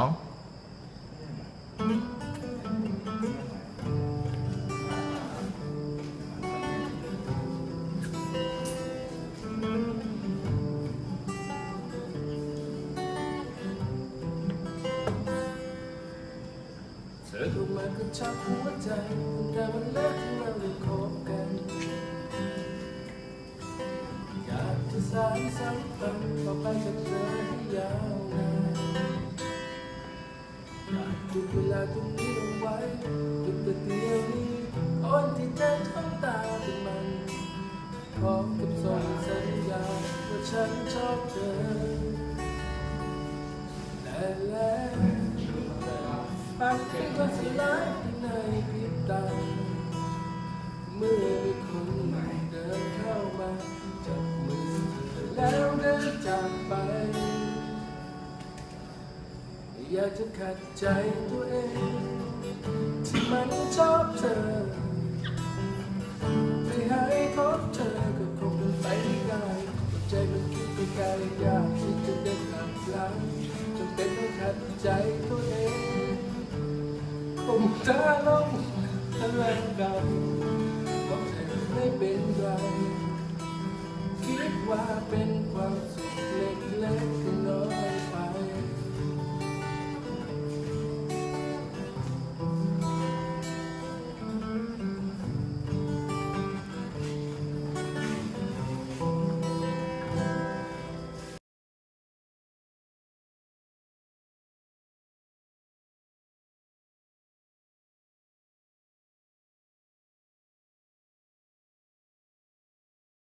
องเธอเข้ามากระชับหัวใจแต่มันเลิกที่เราได้คบกันอยากจะสานสัมพันธ์ต่อไปกับเธอให้ยาว หยุดเวลาตรงนี้เอาไว้หยุดแต่เดียวนี้อ่อนที่ใจท้องตาเป็นมันพร้อมกับส่งสัญญาณว่าฉันชอบเธอแต่แล้วปักเป็นว่าสลายในพริบตา อยากจะขัดใจตัวเอง ที่มันชอบเธอ ไม่ให้พบเธอก็คงเป็นไปไม่ได้ใจมันคิดไปไกลอยากที่จะเดินกลับหลังจนเป็นต้องขัดใจตัวเองคงตาลงทะเลเก่าบอกเธอไม่เป็นไรคิดว่าเป็นความสุขเล็ก